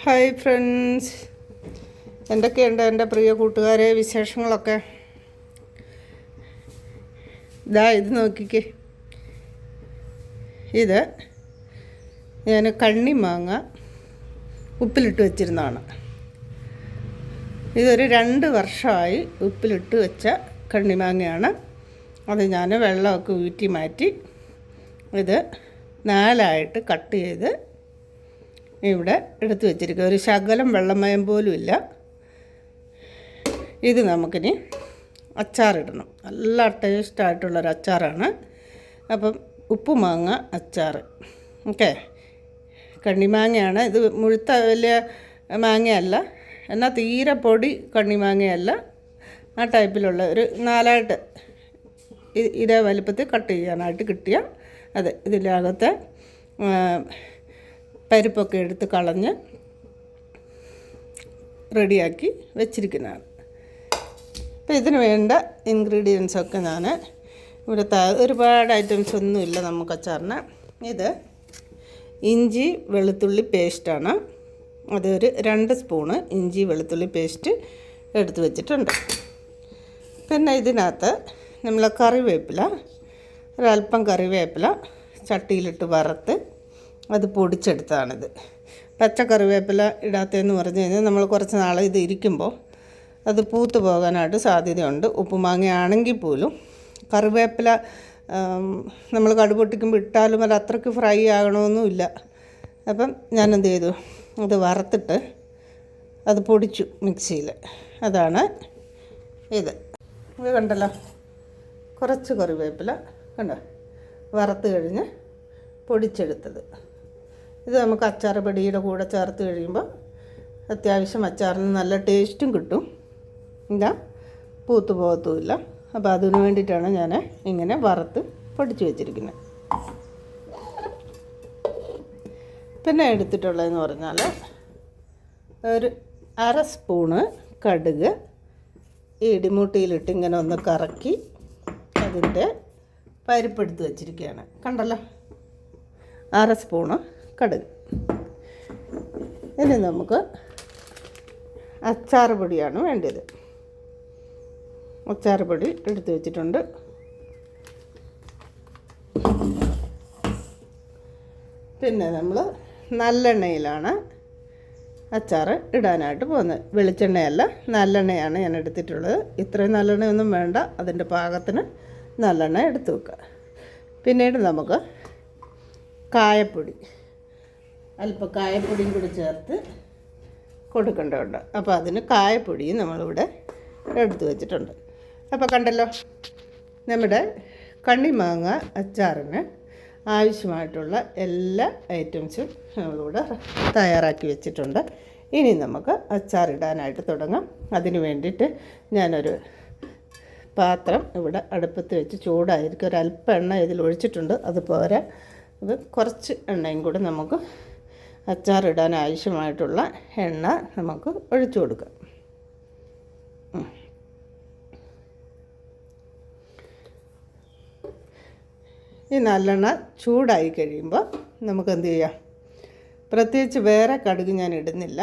Hi friends. എന്തൊക്കെയുണ്ട് എന്റെ പ്രിയ കൂട്ടുകാരെ വിശേഷങ്ങളൊക്കെ? ഇതാ ഇത് നോക്കിക്കേ. ഇത് ഞാൻ കണ്ണി മാങ്ങ ഉപ്പിലിട്ട് വെച്ചിരുന്നതാണ്. ഇതൊരു രണ്ട് വർഷമായി ഉപ്പിലിട്ട് വെച്ച കണ്ണിമാങ്ങയാണ് അത് ഞാൻ വെള്ളമൊക്കെ ഊറ്റി മാറ്റി ഇത് നാലായിട്ട് കട്ട് ചെയ്ത് ഇവിടെ എടുത്തു വെച്ചിരിക്കുക. ഒരു ശകലം വെള്ളമയം പോലും ഇല്ല. ഇത് നമുക്കിനി അച്ചാറിടണം. നല്ല ടേസ്റ്റായിട്ടുള്ളൊരു അച്ചാറാണ്. അപ്പം ഉപ്പുമാങ്ങ അച്ചാർ ഓക്കെ. കണ്ണിമാങ്ങയാണ്. ഇത് മുഴുത്ത വലിയ മാങ്ങയല്ല. എന്നാൽ തീരെ പൊടി കണ്ണിമാങ്ങയല്ല. ആ ടൈപ്പിലുള്ള ഒരു നാലായിട്ട് ഇതേ വലിപ്പത്തിൽ കട്ട് ചെയ്യാനായിട്ട് കിട്ടിയ അതെ ഇതിന്റെ ആ, പരിപ്പൊക്കെ എടുത്ത് കളഞ്ഞ് റെഡിയാക്കി വെച്ചിരിക്കുന്നതാണ്. അപ്പോൾ ഇതിന് വേണ്ട ഇൻഗ്രീഡിയൻസൊക്കെ ഞാൻ ഇവിടെ ഒരുപാട് ഐറ്റംസ് ഒന്നുമില്ല നമുക്ക് അച്ചാറിന്. ഇത് ഇഞ്ചി വെളുത്തുള്ളി പേസ്റ്റാണ് അതൊരു രണ്ട് സ്പൂണ് ഇഞ്ചി വെളുത്തുള്ളി പേസ്റ്റ് എടുത്ത് വെച്ചിട്ടുണ്ട്. പിന്നെ ഇതിനകത്ത് നമ്മൾ കറിവേപ്പില ഒരല്പം കറിവേപ്പില ചട്ടിയിലിട്ട് വറുത്ത് അത് പൊടിച്ചെടുത്തതാണിത്. പച്ച കറിവേപ്പില ഇടാത്തതെന്ന് പറഞ്ഞു കഴിഞ്ഞാൽ നമ്മൾ കുറച്ച് നാൾ ഇത് ഇരിക്കുമ്പോൾ അത് പൂത്തു പോകാനായിട്ട് സാധ്യതയുണ്ട്. ഉപ്പുമാങ്ങയാണെങ്കിൽ പോലും കറിവേപ്പില നമ്മൾ കടുപൊട്ടിക്കുമ്പോൾ ഇട്ടാലും അത് അത്രയ്ക്ക് ഫ്രൈ ആകണമെന്നുമില്ല. അപ്പം ഞാൻ എന്ത് ചെയ്തു? അത് വറുത്തിട്ട് അത് പൊടിച്ചു മിക്സിയിൽ. അതാണ് ഇത്. ഇത് കണ്ടല്ലോ? കുറച്ച് കറിവേപ്പില കണ്ടോ? വറുത്ത് കഴിഞ്ഞ് പൊടിച്ചെടുത്തത്. ഇത് നമുക്ക് അച്ചാർ പൊടിയുടെ കൂടെ ചേർത്ത് കഴിയുമ്പോൾ അത്യാവശ്യം അച്ചാറിന് നല്ല ടേസ്റ്റും കിട്ടും. ഇല്ല പൂത്ത് പോകത്തുമില്ല. അപ്പോൾ അതിന് വേണ്ടിയിട്ടാണ് ഞാൻ ഇങ്ങനെ വറുത്ത് പൊടിച്ച് വെച്ചിരിക്കുന്നത്. പിന്നെ എടുത്തിട്ടുള്ളതെന്ന് പറഞ്ഞാൽ ഒരു അര സ്പൂണ് കടുക് ഈ ഇടിമുട്ടിയിലിട്ട് ഇങ്ങനെ ഒന്ന് കറക്കി അതിന്റെ പരിപ്പെടുത്ത് വെച്ചിരിക്കുകയാണ്. കണ്ടല്ലോ? അര സ്പൂണ് കടുക് ഇനി നമുക്ക് അച്ചാർ പൊടിയാണ് വേണ്ടത്. അച്ചാർ പൊടി എടുത്തു വെച്ചിട്ടുണ്ട്. പിന്നെ നമ്മൾ നല്ലെണ്ണയിലാണ് അച്ചാർ ഇടാനായിട്ട് പോകുന്നത്. വെളിച്ചെണ്ണയല്ല നല്ലെണ്ണയാണ് ഞാൻ എടുത്തിട്ടുള്ളത്. ഇത്രയും നല്ലെണ്ണയൊന്നും വേണ്ട അതിന്റെ പാകത്തിന് നല്ലെണ്ണ എടുത്തു വെക്കുക. പിന്നീട് നമുക്ക് കായപ്പൊടി. അല്പം കായപ്പൊടിയും കൂടി ചേർത്ത് കൊടുക്കേണ്ടതുണ്ട്. അപ്പോൾ അതിന് കായപ്പൊടിയും നമ്മളിവിടെ എടുത്ത് വെച്ചിട്ടുണ്ട്. അപ്പോൾ കണ്ടല്ലോ നമ്മുടെ കണ്ണിമാങ്ങ അച്ചാറിന് ആവശ്യമായിട്ടുള്ള എല്ലാ ഐറ്റംസും നമ്മളിവിടെ തയ്യാറാക്കി വെച്ചിട്ടുണ്ട്. ഇനി നമുക്ക് അച്ചാറിടാനായിട്ട് തുടങ്ങാം. അതിന് വേണ്ടിയിട്ട് ഞാനൊരു പാത്രം ഇവിടെ അടുപ്പത്ത് വെച്ച് ചൂടായിരിക്കും. ഒരല്പം എണ്ണ ഇതിൽ ഒഴിച്ചിട്ടുണ്ട്. അതുപോലെ അത് കുറച്ച് എണ്ണയും കൂടെ നമുക്ക് അച്ചാറിടാൻ ആവശ്യമായിട്ടുള്ള എണ്ണ നമുക്ക് ഒഴിച്ചു കൊടുക്കാം. ഈ നല്ലെണ്ണ ചൂടായി കഴിയുമ്പോൾ നമുക്ക് എന്ത് ചെയ്യാം? പ്രത്യേകിച്ച് വേറെ കടുക് ഞാൻ ഇടുന്നില്ല.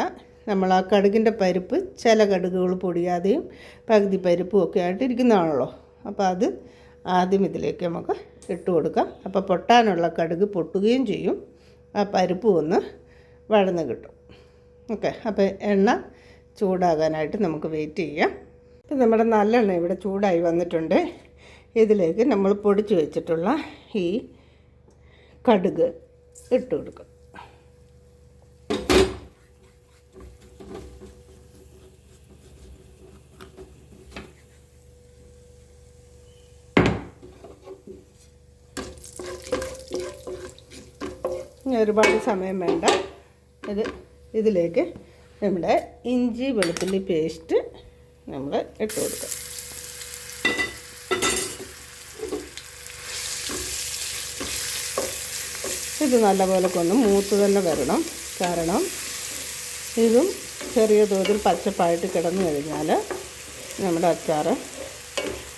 നമ്മൾ ആ കടുകിന്റെ പരിപ്പ് ചില കടുകുകൾ പൊടിയാതെയും പകുതി പരിപ്പും ഒക്കെ ആയിട്ട് ഇരിക്കുന്നതാണല്ലോ. അപ്പോൾ അത് ആദ്യം ഇതിലേക്ക് നമുക്ക് ഇട്ട് കൊടുക്കാം. അപ്പോൾ പൊട്ടാനുള്ള കടുക് പൊട്ടുകയും ചെയ്യും. ആ പരിപ്പ് ഒന്ന് വഴന്ന് കിട്ടും. ഓക്കെ അപ്പോൾ എണ്ണ ചൂടാകാനായിട്ട് നമുക്ക് വെയിറ്റ് ചെയ്യാം. ഇപ്പം നമ്മുടെ നല്ലെണ്ണ ഇവിടെ ചൂടായി വന്നിട്ടുണ്ട്. ഇതിലേക്ക് നമ്മൾ പൊടിച്ച് വെച്ചിട്ടുള്ള ഈ കടുക് ഇട്ട് കൊടുക്കും. ഒരുപാട് സമയം വേണ്ട. ഇത് ഇതിലേക്ക് നമ്മുടെ ഇഞ്ചി വെളുത്തുള്ളി പേസ്റ്റ് നമ്മൾ ഇട്ട് കൊടുക്കുക ഇത് നല്ലപോലെ കൊന്ന് മൂത്ത് തന്നെ വരണം. കാരണം ഇതും ചെറിയ തോതിൽ പച്ചപ്പായിട്ട് കിടന്നു കഴിഞ്ഞാൽ നമ്മുടെ അച്ചാർ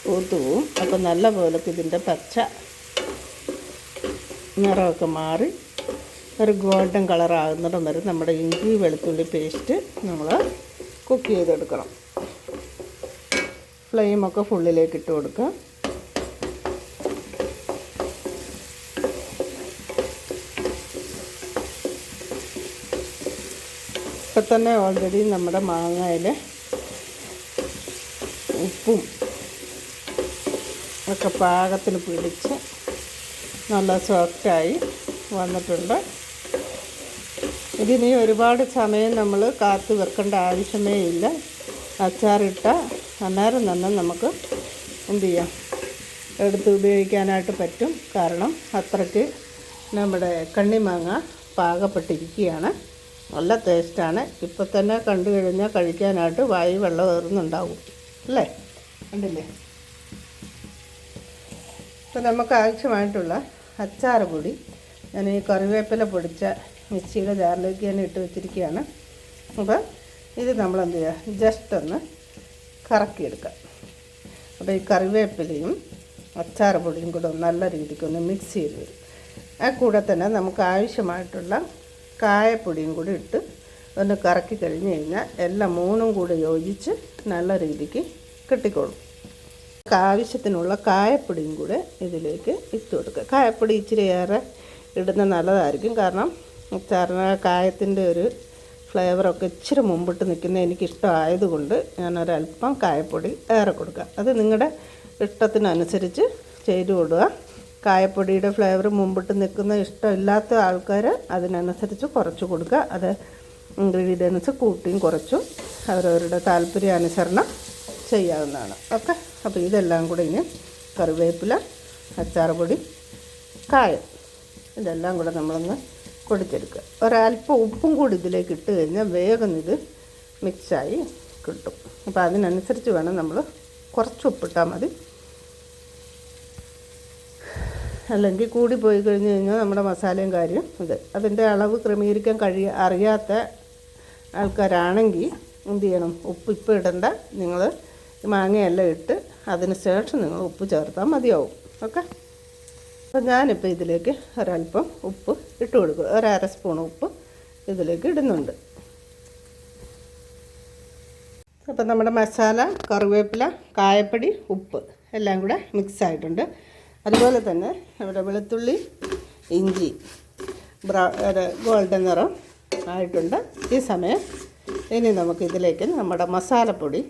പൂത്തു പോവും. അപ്പോൾ നല്ല പോലെ ഇതിന്റെ പച്ച നിറമൊക്കെ മാറി ഒരു ഗോൾഡൻ കളർ ആകുന്നിടം വരെ നമ്മുടെ ഇഞ്ചി വെളുത്തുള്ളി പേസ്റ്റ് നമ്മൾ കുക്ക് ചെയ്തെടുക്കണം. ഫ്ലെയിമൊക്കെ ഫുള്ളിലേക്ക് ഇട്ട് കൊടുക്കുക. ഇപ്പം തന്നെ ഓൾറെഡി നമ്മുടെ മാങ്ങയിൽ ഉപ്പും ഒക്കെ പാകത്തിന് പിടിച്ച് നല്ല സോഫ്റ്റായി വന്നിട്ടുണ്ട്. ഇതിനി ഒരുപാട് സമയം നമ്മൾ കാത്തു വെക്കേണ്ട ആവശ്യമേ ഇല്ല. അച്ചാറിട്ട അന്നേരം തന്നെ നമുക്ക് എന്ത് ചെയ്യാം? എടുത്ത് ഉപയോഗിക്കാനായിട്ട് പറ്റും. കാരണം അത്രയ്ക്ക് നമ്മുടെ കണ്ണിമാങ്ങ പാകപ്പെട്ടിരിക്കുകയാണ്. നല്ല ടേസ്റ്റാണ്. ഇപ്പം തന്നെ കണ്ടു കഴിഞ്ഞാൽ കഴിക്കാനായിട്ട് വായി വെള്ളം ഏറുന്നുണ്ടാവും അല്ലേ? കണ്ടില്ലേ? ഇപ്പം നമുക്ക് ആവശ്യമായിട്ടുള്ള അച്ചാർ പൊടി. ഞാൻ ഈ കറിവേപ്പില പൊടിച്ച മിക്സിയുടെ ജാറിലേക്ക് തന്നെ ഇട്ട് വെച്ചിരിക്കുകയാണ്. അപ്പോൾ ഇത് നമ്മൾ എന്ത് ചെയ്യുക? ജസ്റ്റ് ഒന്ന് കറക്കിയെടുക്കുക. അപ്പോൾ ഈ കറിവേപ്പിലയും അച്ചാർ പൊടിയും കൂടെ നല്ല രീതിക്ക് ഒന്ന് മിക്സ് ചെയ്ത് വരും. ആ കൂടെ തന്നെ നമുക്ക് ആവശ്യമായിട്ടുള്ള കായപ്പൊടിയും കൂടി ഇട്ട് ഒന്ന് കറക്കി കഴിഞ്ഞ് കഴിഞ്ഞാൽ എല്ലാം മൂന്നും കൂടി യോജിച്ച് നല്ല രീതിക്ക് കിട്ടിക്കോളും. ആവശ്യത്തിനുള്ള കായപ്പൊടിയും കൂടെ ഇതിലേക്ക് ഇട്ട് കൊടുക്കുക. കായപ്പൊടി ഇച്ചിരി ഏറെ ഇടുന്ന നല്ലതായിരിക്കും. കാരണം അച്ചാറിന് കായത്തിന്റെ ഒരു ഫ്ലേവറൊക്കെ ഇച്ചിരി മുമ്പിട്ട് നിൽക്കുന്ന എനിക്കിഷ്ടമായതുകൊണ്ട് ഞാനൊരല്പം കായപ്പൊടി ഏറെ കൊടുക്കുക. അത് നിങ്ങളുടെ ഇഷ്ടത്തിനനുസരിച്ച് ചെയ്തു കൊടുക്കുക. കായപ്പൊടിയുടെ ഫ്ലേവർ മുമ്പിട്ട് നിൽക്കുന്ന ഇഷ്ടമില്ലാത്ത ആൾക്കാർ അതിനനുസരിച്ച് കുറച്ച് കൊടുക്കുക. അത് ഇൻഗ്രീഡിയൻസ് കൂട്ടിയും കുറച്ചും അവരവരുടെ താല്പര്യാനുസരണം ചെയ്യാവുന്നതാണ്. ഓക്കെ? അപ്പോൾ ഇതെല്ലാം കൂടി ഇനി കറിവേപ്പില അച്ചാർ പൊടി കായം. ഇതെല്ലാം കൂടെ നമ്മളൊന്ന് പൊടിച്ചെടുക്കുക ഒരല്പം ഉപ്പും കൂടി ഇതിലേക്ക് ഇട്ട് കഴിഞ്ഞാൽ വേഗം ഇത് മിക്സായി കിട്ടും. അപ്പോൾ അതിനനുസരിച്ച് വേണം നമ്മൾ കുറച്ച് ഉപ്പിട്ടാൽ മതി. അല്ലെങ്കിൽ കൂടി പോയി കഴിഞ്ഞ് കഴിഞ്ഞാൽ നമ്മുടെ മസാലയും കാര്യം ഇത്. അതിന്റെ അളവ് ക്രമീകരിക്കാൻ കഴിയ അറിയാത്ത ആൾക്കാരാണെങ്കിൽ എന്ത് ചെയ്യണം? ഉപ്പ് ഇപ്പം ഇടണ്ട. നിങ്ങൾ മാങ്ങയെല്ലാം ഇട്ട് അതിന് ശേഷം നിങ്ങൾ ഉപ്പ് ചേർത്താൽ മതിയാവും. ഓക്കെ? അപ്പോൾ ഞാനിപ്പോൾ ഇതിലേക്ക് ഒരല്പം ഉപ്പ് ഇട്ട് കൊടുക്കും. ഒരര സ്പൂൺ ഉപ്പ് ഇതിലേക്ക് ഇടുന്നുണ്ട്. അപ്പം നമ്മുടെ മസാല കറിവേപ്പില കായപ്പൊടി ഉപ്പ് എല്ലാം കൂടെ മിക്സ് ആയിട്ടുണ്ട്. അതുപോലെ തന്നെ നമ്മുടെ വെളുത്തുള്ളി ഇഞ്ചി ബ്രൗ ഗോൾഡൻ നിറം ആയിട്ടുണ്ട്. ഈ സമയം ഇനി നമുക്ക് ഇതിലേക്ക് നമ്മുടെ മസാലപ്പൊടി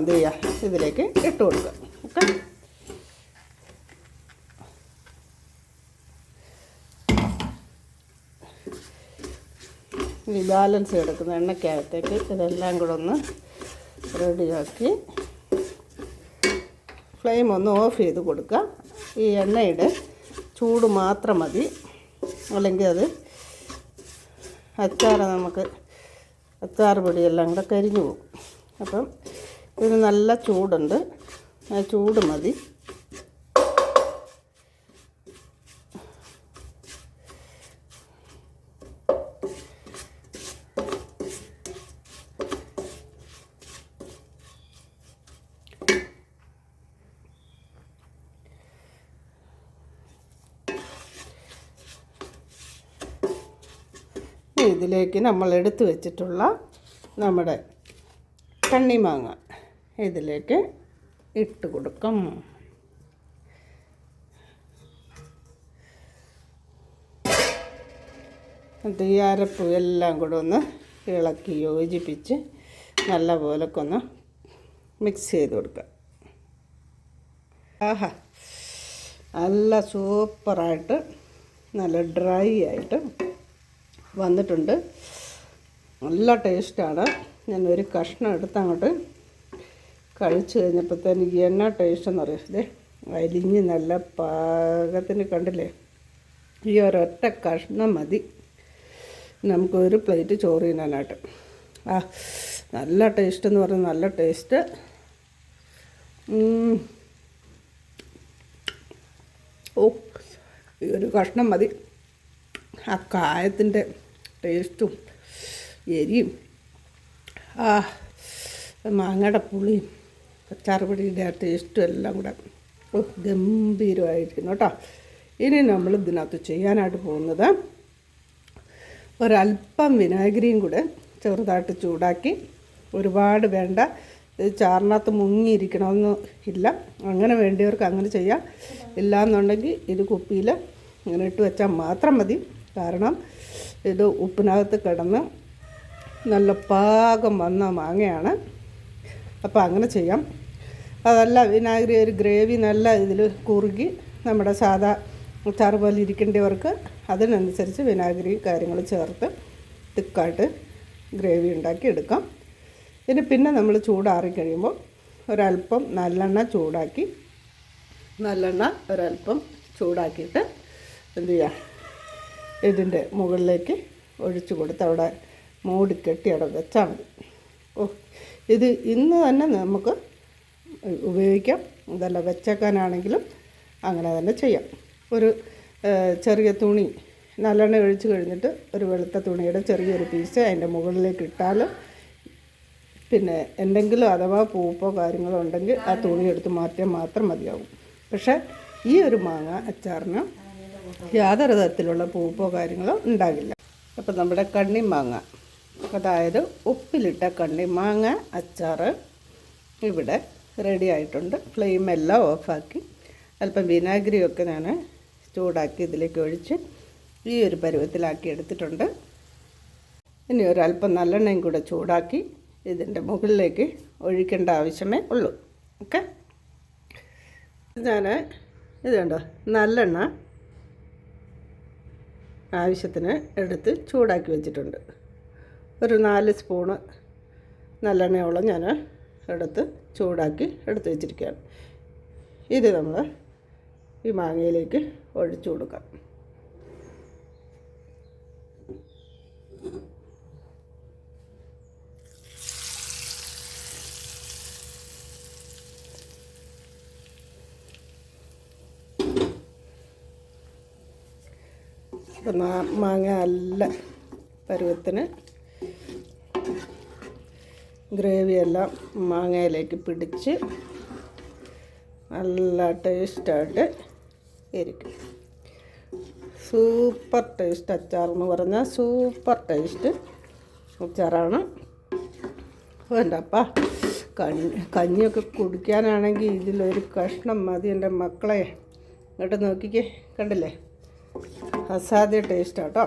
എന്ത് ഇതിലേക്ക് ഇട്ട് കൊടുക്കുക ഓക്കെ ബാലൻസ് കിടക്കുന്ന എണ്ണയ്ക്കകത്തേക്ക് ഇതെല്ലാം കൂടെ ഒന്ന് റെഡിയാക്കി ഫ്ലെയിം ഒന്ന് ഓഫ് ചെയ്ത് കൊടുക്കുക. ഈ എണ്ണയുടെ ചൂട് മാത്രം മതി. അല്ലെങ്കിൽ അത് അച്ചാറ് നമുക്ക് അച്ചാർ പൊടിയെല്ലാം കൂടെ കരിഞ്ഞു പോകും. അപ്പം ഇതിന് നല്ല ചൂടുണ്ട്. ചൂട് മതി. ഇതിലേക്ക് നമ്മൾ എടുത്തു വെച്ചിട്ടുള്ള നമ്മുടെ കണ്ണിമാങ്ങ ഇതിലേക്ക് ഇട്ട് കൊടുക്കും. എന്നിട്ട് ഈ എല്ലാം കൂടെ ഒന്ന് ഇളക്കി യോജിപ്പിച്ച് നല്ല പോലൊക്കെ ഒന്ന് മിക്സ് ചെയ്ത് കൊടുക്കുക ആഹാ നല്ല സൂപ്പറായിട്ട് നല്ല ഡ്രൈ ആയിട്ട് വന്നിട്ടുണ്ട്. നല്ല ടേസ്റ്റാണ്. ഞാൻ ഒരു കഷ്ണം എടുത്ത് അങ്ങോട്ട് കഴിച്ചു കഴിഞ്ഞപ്പോഴത്തേന് എന്നാ ടേസ്റ്റ് എന്ന് പറയുന്നത് അരിഞ്ഞ് നല്ല പാകത്തിന് കണ്ടില്ലേ? ഈ ഒരൊറ്റ കഷ്ണം മതി. നമുക്കൊരു പ്ലേറ്റ് ചോറ് തിന്നാനായിട്ട്. ആ നല്ല ടേസ്റ്റ് എന്ന് പറഞ്ഞാൽ നല്ല ടേസ്റ്റ് ഓ ഈ ഒരു കഷ്ണം മതി. ആ കായത്തിന്റെ ടേസ്റ്റും എരിയും. ആ മാങ്ങയുടെ പുളിയും അച്ചാറുപൊടിയുടെ ആ ടേസ്റ്റും എല്ലാം കൂടെ ഗംഭീരമായിരിക്കുന്നു കേട്ടോ. ഇനി നമ്മൾ ഇതിനകത്ത് ചെയ്യാനായിട്ട് പോകുന്നത് ഒരല്പം വിനാഗിരിയും കൂടെ ചെറുതായിട്ട് ചൂടാക്കി ഒരുപാട് വേണ്ട ചാറിനകത്ത് മുങ്ങിയിരിക്കണമെന്ന് ഇല്ല. അങ്ങനെ വേണ്ടിയവർക്ക് അങ്ങനെ ചെയ്യാം. ഇല്ലയെന്നുണ്ടെങ്കിൽ ഇത് കുപ്പിയിൽ ഇങ്ങനെ ഇട്ട് വെച്ചാൽ മാത്രം മതി. കാരണം ഇത് ഉപ്പിനകത്ത് കിടന്ന് നല്ല പാകം വന്ന മാങ്ങയാണ്. അപ്പോൾ അങ്ങനെ ചെയ്യാം. അതല്ല വിനാഗിരി ഒരു ഗ്രേവി നല്ല ഇതിൽ കുറുകി നമ്മുടെ സാധാ അച്ചാറ് പോലെ ഇരിക്കേണ്ടവർക്ക് അതിനനുസരിച്ച് വിനാഗിരി കാര്യങ്ങൾ ചേർത്ത് തിക്കായിട്ട് ഗ്രേവി ഉണ്ടാക്കി എടുക്കാം. ഇനി പിന്നെ നമ്മൾ ചൂടാറി കഴിയുമ്പോൾ ഒരല്പം നല്ലെണ്ണ ചൂടാക്കി നല്ലെണ്ണ ഒരല്പം ചൂടാക്കിയിട്ട് എന്ത് ചെയ്യാം? ഇതിന്റെ മുകളിലേക്ക് ഒഴിച്ചു കൊടുത്ത് അവിടെ മൂടിക്കെട്ടി അവിടെ വെച്ചാൽ മതി. ഓ ഇത് ഇന്ന് തന്നെ നമുക്ക് ഉപയോഗിക്കാം. ഇതല്ല വെച്ചേക്കാനാണെങ്കിലും അങ്ങനെ തന്നെ ചെയ്യാം. ഒരു ചെറിയ തുണി നല്ലെണ്ണ ഒഴിച്ചു കഴിഞ്ഞിട്ട് ഒരു വെളുത്ത തുണിയുടെ ചെറിയൊരു പീസ് അതിന്റെ മുകളിലേക്ക് ഇട്ടാൽ പിന്നെ എന്തെങ്കിലും അഥവാ പൂപ്പോ കാര്യങ്ങളോ ഉണ്ടെങ്കിൽ ആ തുണി എടുത്ത് മാറ്റിയാൽ മാത്രം മതിയാവും. പക്ഷേ ഈ ഒരു മാങ്ങ അച്ചാറിന് യാതൊരു തരത്തിലുള്ള പൂപ്പോ കാര്യങ്ങളോ ഉണ്ടാകില്ല. അപ്പം നമ്മുടെ കണ്ണിമാങ്ങ അതായത് ഉപ്പിലിട്ട കണ്ണിമാങ്ങ അച്ചാറ് ഇവിടെ റെഡി ആയിട്ടുണ്ട്. ഫ്ലെയിം എല്ലാം ഓഫാക്കി അല്പം വിനാഗിരിയൊക്കെ ഞാൻ ചൂടാക്കി ഇതിലേക്ക് ഒഴിച്ച് ഈ ഒരു പരുവത്തിലാക്കി എടുത്തിട്ടുണ്ട്. ഇനി ഒരല്പം നല്ലെണ്ണയും കൂടെ ചൂടാക്കി ഇതിന്റെ മുകളിലേക്ക് ഒഴിക്കേണ്ട ആവശ്യമേ ഉള്ളൂ. ഓക്കെ ഞാൻ ഇത് കണ്ടോ? നല്ലെണ്ണ ആവശ്യത്തിന് എടുത്ത് ചൂടാക്കി വെച്ചിട്ടുണ്ട്. ഒരു നാല് സ്പൂണ് നല്ലെണ്ണയോളം ഞാൻ എടുത്ത് ചൂടാക്കി എടുത്ത് വെച്ചിരിക്കുകയാണ്. ഇത് നമ്മൾ ഈ മാങ്ങയിലേക്ക് ഒഴിച്ചു കൊടുക്കാം. മാങ്ങ നല്ല പരുവത്തിന് ഗ്രേവിയെല്ലാം മാങ്ങയിലേക്ക് പിടിച്ച് നല്ല ടേസ്റ്റായിട്ട് ഇരിക്കും. സൂപ്പർ ടേസ്റ്റ് അച്ചാർ എന്ന് പറഞ്ഞാൽ സൂപ്പർ ടേസ്റ്റ് അച്ചാറാണ്. വേണ്ടപ്പാ കഞ്ഞി കഞ്ഞിയൊക്കെ കുടിക്കാനാണെങ്കിൽ ഇതിലൊരു കഷ്ണം മതി എന്റെ മക്കളെ. ഇങ്ങോട്ട് നോക്കിക്കേ കണ്ടില്ലേ? അസാധ്യ ടേസ്റ്റാട്ടോ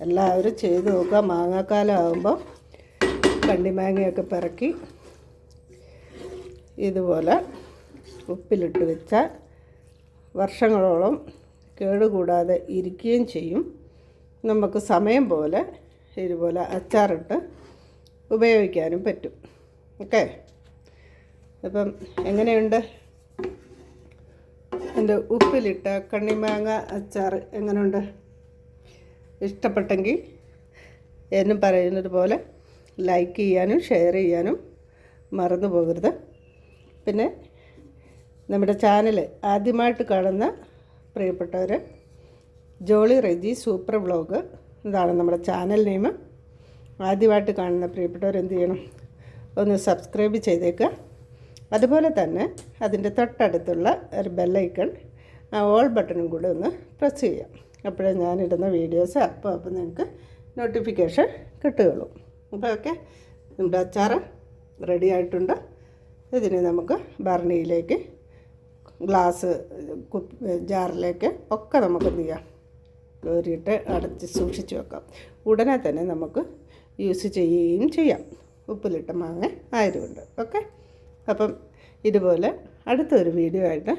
എല്ലാവരും ചെയ്ത് നോക്കുക. മാങ്ങാക്കാലം ആകുമ്പോൾ കണ്ടിമാങ്ങയൊക്കെ പിറക്കി ഇതുപോലെ ഉപ്പിലിട്ട് വെച്ചാൽ വർഷങ്ങളോളം കേടുകൂടാതെ ഇരിക്കുകയും ചെയ്യും. നമുക്ക് സമയം പോലെ ഇതുപോലെ അച്ചാറിട്ട് ഉപയോഗിക്കാനും പറ്റും. ഓക്കെ? അപ്പം എങ്ങനെയുണ്ട്? എന്റെ ഉപ്പിലിട്ട കണ്ണിമാങ്ങ അച്ചാർ എങ്ങനെയുണ്ട് ഇഷ്ടപ്പെട്ടെങ്കിൽ എന്നും പറയുന്നത് പോലെ ലൈക്ക് ചെയ്യാനും ഷെയർ ചെയ്യാനും മറന്നു പോകരുത്. പിന്നെ നമ്മുടെ ചാനൽ ആദ്യമായിട്ട് കാണുന്ന പ്രിയപ്പെട്ടവർ ജോളി റെജി സൂപ്പർ വ്ളോഗ് ഇതാണ് നമ്മുടെ ചാനൽ നെയിം ആദ്യമായിട്ട് കാണുന്ന പ്രിയപ്പെട്ടവർ എന്ത് ചെയ്യണം? ഒന്ന് സബ്സ്ക്രൈബ് ചെയ്തേക്കുക അതുപോലെ തന്നെ അതിന്റെ തൊട്ടടുത്തുള്ള ഒരു ബെല്ലൈക്കൺ ഓൾ ബട്ടണും കൂടെ ഒന്ന് പ്രസ് ചെയ്യാം. അപ്പോഴേ ഞാനിടുന്ന വീഡിയോസ് അപ്പോൾ അപ്പോൾ നിങ്ങൾക്ക് നോട്ടിഫിക്കേഷൻ കിട്ടുകയുള്ളൂ. അപ്പോൾ ഓക്കെ നമ്മുടെ അച്ചാർ റെഡി ആയിട്ടുണ്ട്. ഇതിനെ നമുക്ക് ഭരണിയിലേക്ക് ഗ്ലാസ് ജാറിലേക്ക് ഒക്കെ നമുക്ക് എന്ത് ചെയ്യാം കോരിയിട്ട് അടച്ച് സൂക്ഷിച്ച് വെക്കാം. ഉടനെ തന്നെ നമുക്ക് യൂസ് ചെയ്യുകയും ചെയ്യാം. ഉപ്പിലിട്ട മാങ്ങ ആയതുകൊണ്ട്. ഓക്കെ? അപ്പം ഇതുപോലെ അടുത്തൊരു വീഡിയോ ആയിട്ട്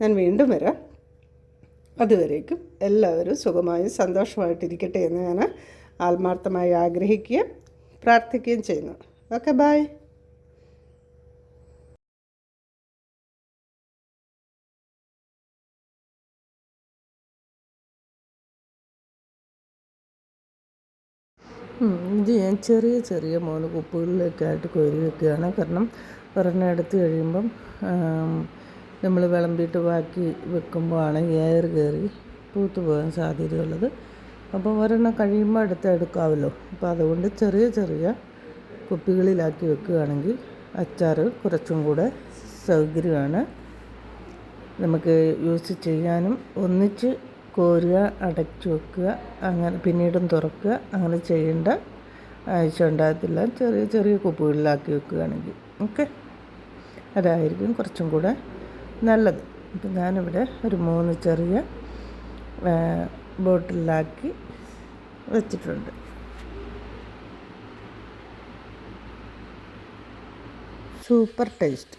ഞാൻ വീണ്ടും വരാം. അതുവരേക്കും എല്ലാവരും സുഖമായും സന്തോഷമായിട്ടിരിക്കട്ടെ എന്ന് ഞാൻ ആത്മാർത്ഥമായി ആഗ്രഹിക്കുകയും പ്രാർത്ഥിക്കുകയും ചെയ്യുന്നു. ഓക്കെ ബായ് ചെറിയ ചെറിയ കാരണം എടുത്ത് കഴിയുമ്പം നമ്മൾ വിളമ്പിയിട്ട് ബാക്കി വെക്കുമ്പോൾ ആണ് എയർ കയറി പൂത്ത് പോകാൻ സാധ്യതയുള്ളത്. അപ്പോൾ ഒരെണ്ണം കഴിയുമ്പോൾ അടുത്ത് എടുക്കാമല്ലോ. അപ്പോൾ അതുകൊണ്ട് ചെറിയ ചെറിയ കുപ്പികളിലാക്കി വെക്കുകയാണെങ്കിൽ അച്ചാർ കുറച്ചും കൂടെ സൗകര്യമാണ്. നമുക്ക് യൂസ് ചെയ്യാനും ഒന്നിച്ച് കോരുക അടച്ചു വെക്കുക അങ്ങനെ പിന്നീടും തുറക്കുക അങ്ങനെ ചെയ്യേണ്ട ആവശ്യം ഉണ്ടാകത്തില്ല. ചെറിയ ചെറിയ കുപ്പികളിലാക്കി വെക്കുകയാണെങ്കിൽ. ഓക്കെ. അതായിരിക്കും കുറച്ചും കൂടെ നല്ലത്. അപ്പം ഞാനിവിടെ ഒരു മൂന്ന് ചെറിയ ബോട്ടിലാക്കി വെച്ചിട്ടുണ്ട്. Super taste.